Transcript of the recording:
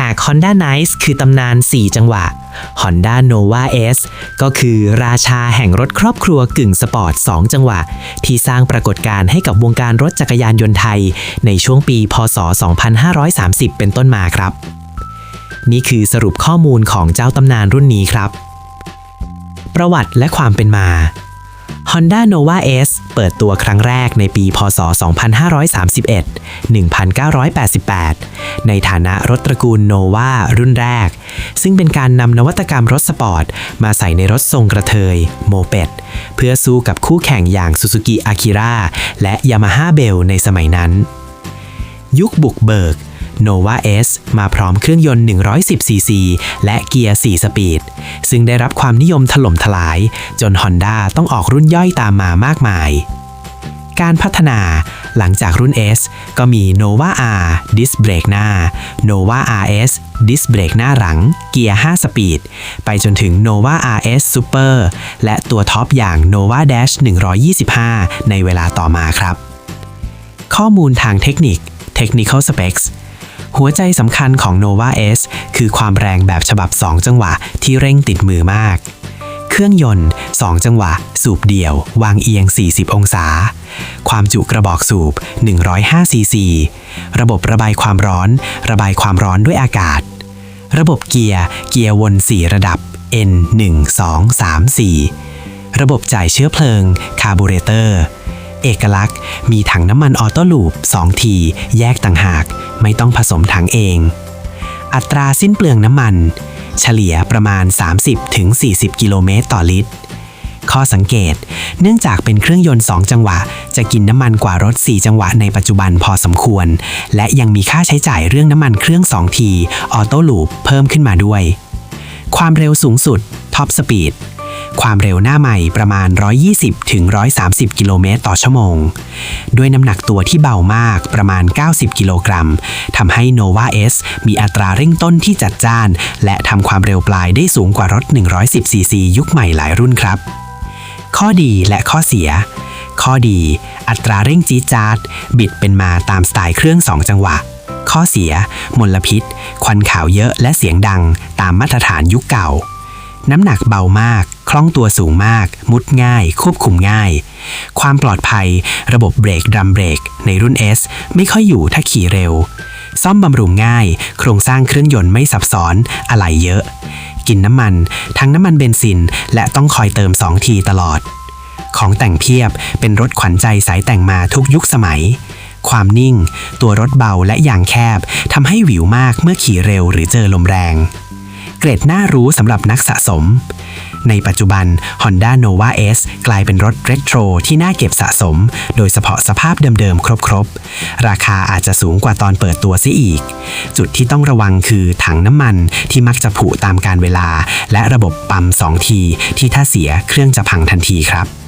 หาก Honda Nice คือตำนาน 4 จังหวะ Honda Nova S ก็คือราชาแห่งรถครอบครัวกึ่งสปอร์ต 2 จังหวะ ที่สร้างปรากฏการณ์ให้กับวงการรถจักรยานยนต์ไทย ในช่วงปี พศ 2530 เป็นต้นมาครับ นี่คือสรุปข้อมูลของเจ้าตำนานรุ่นนี้ครับ ประวัติและความเป็นมา Honda Nova S เปิดตัวครั้งแรกในปี พศ 2531 1988 ในฐานะรถตระกูลโนวารุ่นแรก ซึ่งเป็นการนำนวัตกรรมรถสปอร์ต มาใส่ในรถทรงกระเทย โมเป็ด เพื่อสู้กับคู่แข่งอย่างซูซูกิอากิระและยามาฮ่าเบลในสมัยนั้น ยุคบุกเบิก Nova S มาพร้อมเครื่องยนต์ 110 cc และเกียร์ 4 สปีด ซึ่งได้รับความนิยมถล่มทลาย จน Honda ต้องออกรุ่นย่อยตามมามากมาย การพัฒนาหลังจากรุ่น S ก็มี Nova R ดิสเบรกหน้า Nova RS ดิสเบรกหน้าหลัง เกียร์ 5 สปีด ไปจนถึง Nova RS Super และตัวท็อปอย่าง Nova Dash 125 ในเวลาต่อมาครับ ข้อมูลทางเทคนิค Technical Specs หัวใจสำคัญของ Nova S คือความแรงแบบฉบับ 2 จังหวะที่เร่งติดมือมาก เครื่องยนต์ 2 จังหวะ สูบเดี่ยว วางเอียง 40 องศา ความจุกระบอกสูบ 105ซีซี ระบบระบายความร้อน ระบายความร้อนด้วยอากาศ ระบบเกียร์ เกียร์วน 4 ระดับ N 1 2 3 4 ระบบจ่ายเชื้อเพลิง คาร์บูเรเตอร์ อกลักษณ์ มีถังน้ำมันออโต้ลูป 2 ที แยกต่างหาก ไม่ต้องผสมถังเอง อัตราสิ้นเปลืองน้ำมัน เฉลี่ยประมาณ 30-40 กิโลเมตรต่อลิตร ข้อสังเกต เนื่องจากเป็นเครื่องยนต์ 2 จังหวะ จะกินน้ำมันกว่ารถ 4 จังหวะในปัจจุบันพอสมควร และยังมีค่าใช้จ่ายเรื่องน้ำมันเครื่อง 2 ที ออโต้ลูปเพิ่มขึ้นมาด้วย ความเร็วสูงสุดท็อปสปีด ความเร็วหน้าใหม่ประมาณ 120ถึง130 กิโลเมตรต่อชั่วโมง ด้วยน้ำหนักตัวที่เบามากประมาณ 90 กิโลกรัมทำให้ Nova S มีอัตราเร่งต้นที่จัดจ้าน และทำความเร็วปลายได้สูงกว่ารถ 110 ซีซียุคใหม่หลายรุ่นครับ ข้อดีและข้อเสีย ข้อดี อัตราเร่งจี๊ดจาด บิดเป็นมาตามสไตล์เครื่อง 2 จังหวะข้อเสีย มลพิษ ควันขาวเยอะและเสียงดัง ตามมาตรฐานยุคเก่า น้ำหนักเบามาก คล่องตัวสูงมาก มุดง่าย ควบคุมง่าย ความปลอดภัย ระบบเบรกดรัมเบรกในรุ่น S ไม่ค่อยอยู่ถ้าขี่เร็ว ซ่อมบำรุงง่าย โครงสร้างเครื่องยนต์ไม่ซับซ้อนอะไหล่เยอะ กินน้ำมัน ทั้งน้ำมันเบนซิน และต้องคอยเติม 2 ทีตลอด ของแต่งเพียบเป็นรถขวัญใจสายแต่งมาทุกยุคสมัยความนิ่ง ตัวรถเบาและยางแคบทำให้หวิวมากเมื่อขี่เร็วหรือเจอลมแรง เกรดน่ารู้สำหรับนักสะสม ในปัจจุบัน Honda Nova S กลายเป็นรถเรโทรที่น่าเก็บสะสม โดยเฉพาะสภาพเดิมๆ ครบๆ ราคาอาจจะสูงกว่าตอนเปิดตัวซิอีก จุดที่ต้องระวังคือถังน้ำมันที่มักจะผุตามการเวลา และระบบปั๊ม2ทีที่ถ้าเสียเครื่องจะพังทันทีครับ